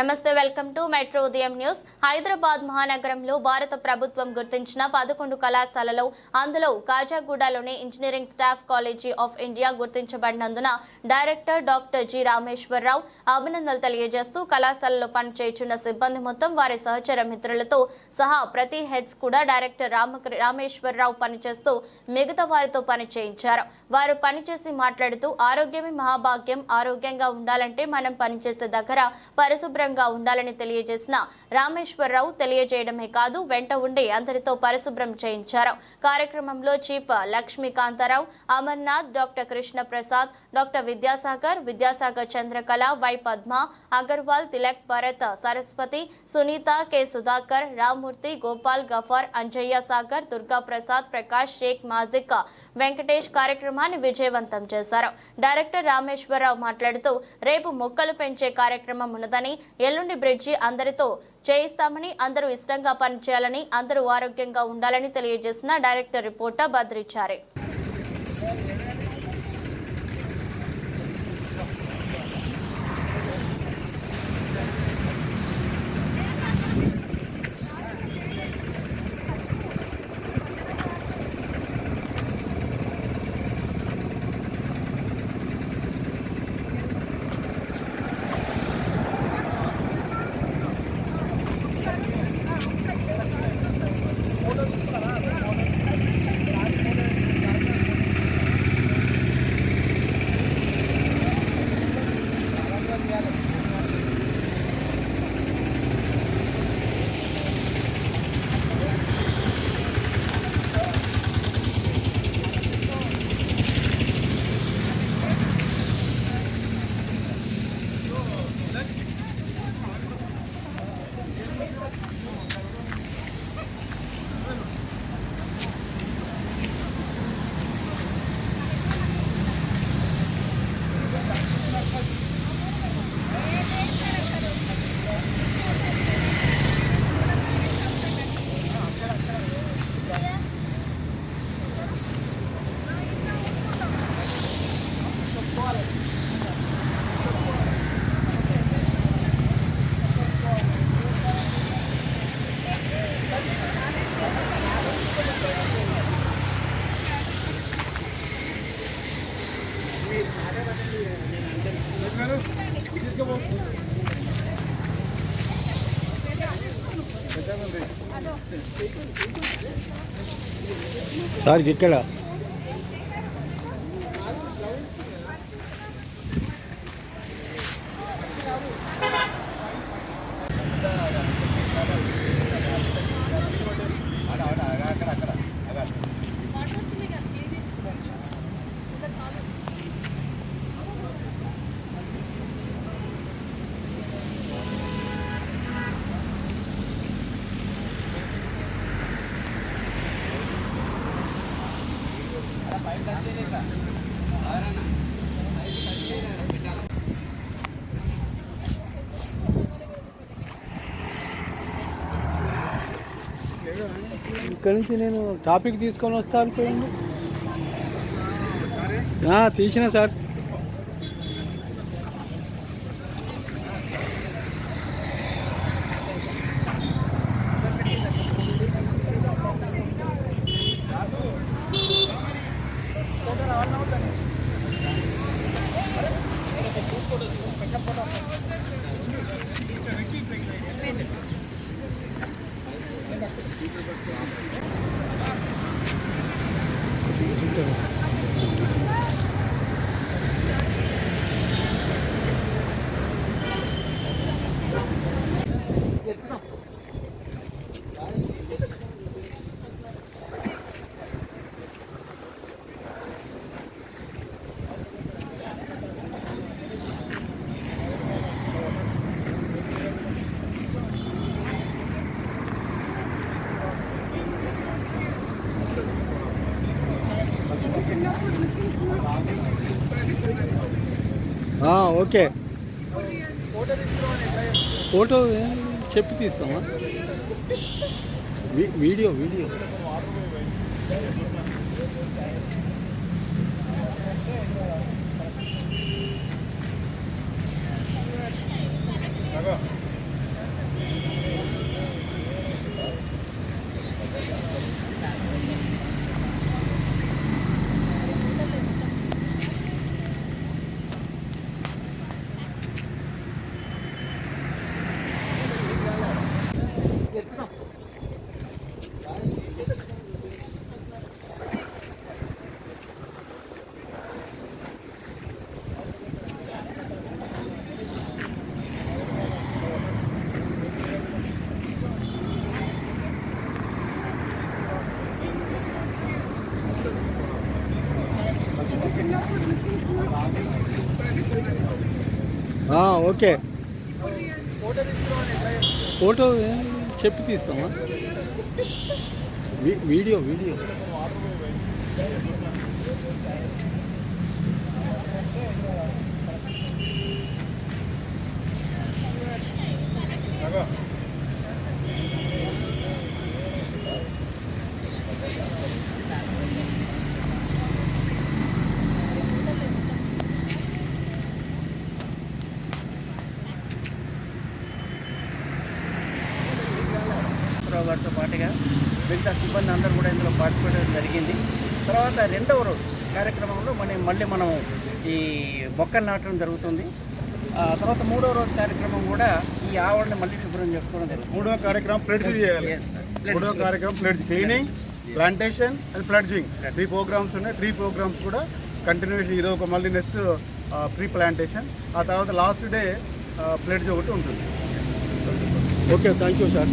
నమస్తే welcome to metro ఉదయం news. Hyderabad మహానగరంలో భారత ప్రభుత్వం గుర్తించిన పదకొండు కళాశాలలో అందులో కాజాగూడలోని engineering staff college of India గుర్తించబడినందున director doctor G Rameshwar Rao అభినందనలు తెలియజేస్తూ కళాశాలలో పనిచేయుచున్న సిబ్బంది మొత్తం వారి సహచర మిత్రులతో సహా ప్రతి హెడ్స్ కూడా డైరెక్టర్ రామ రామేశ్వరరావు పనిచేస్తూ మిగతా వారితో పని చేయించారు వారు పనిచేసి మాట్లాడుతూ ఆరోగ్యమే మహాభాగ్యం ఆరోగ్యంగా ఉండాలంటే మనం పనిచేసే దగ్గర పరిశుభ్రంగా ఉండాలని తెలియజేసిన రామేశ్వరరావు తెలియజేయడమే కాదు వెంట ఉండి అందరితో పరిశుభ్రం చేయించారు. కార్యక్రమంలో chief Lakshmikantharao Amarnath doctor Krishna Prasad doctor Vidyasagar Vidyasagar Chandrakala Y Padma Agarwal Tilak Bharat Saraswati Sunitha K Sudhakar Rammurthy Gopal Ghaffar Anjaiah Sagar Durga Prasad Prakash Sheikh Magic Venkatesh కార్యక్రమాన్ని విజయవంతం చేశారు. డైరెక్టర్ రామేశ్వరరావు మాట్లాడుతూ రేపు మొక్కలు పెంచే కార్యక్రమం ఉన్నదని ఎల్లుండి బ్రిడ్జి అందరితో చేయిస్తామని అందరూ ఇష్టంగా పనిచేయాలని అందరూ ఆరోగ్యంగా ఉండాలని తెలియజేసిన డైరెక్టర్ రిపోర్టర్ బద్రిచారే. సార్ ఇక్కడ. ఇక్కడ నుంచి నేను టాపిక్ తీసుకొని వస్తా అనుకోండి తీసిన సార్. ఆ, ఓకే. ఫోటో చెప్పి తీస్తామా? Video video. ఓకే ఫోటో చెప్పి తీస్తామా వీ- వీడియో వీడియో రావు గారితో పాటుగా మిగతా సిబ్బంది అందరూ కూడా ఇందులో పార్టిసిపేట్ జరిగింది. తర్వాత రెండవ రోజు కార్యక్రమంలో మనం మళ్ళీ మనం ఈ మొక్కలు నాటడం జరుగుతుంది. ఆ తర్వాత మూడవ రోజు కార్యక్రమం కూడా ఈ ఆవరణని మళ్ళీ శుభ్రం చేసుకోవడం జరుగుతుంది. మూడో కార్యక్రమం ప్లెడ్జ్ చేయాలి. Yes, sir. Pledge. మూడో కార్యక్రమం pledge cleaning plantation and pledging three programs ఉన్నాయి. త్రీ ప్రోగ్రామ్స్ కూడా కంటిన్యూషన్ ఇది ఒక మళ్ళీ నెక్స్ట్ ప్రీ ప్లాంటేషన్ ఆ తర్వాత లాస్ట్ డే ప్లెడ్జ్ ఒకటి ఉంటుంది. Okay thank you sir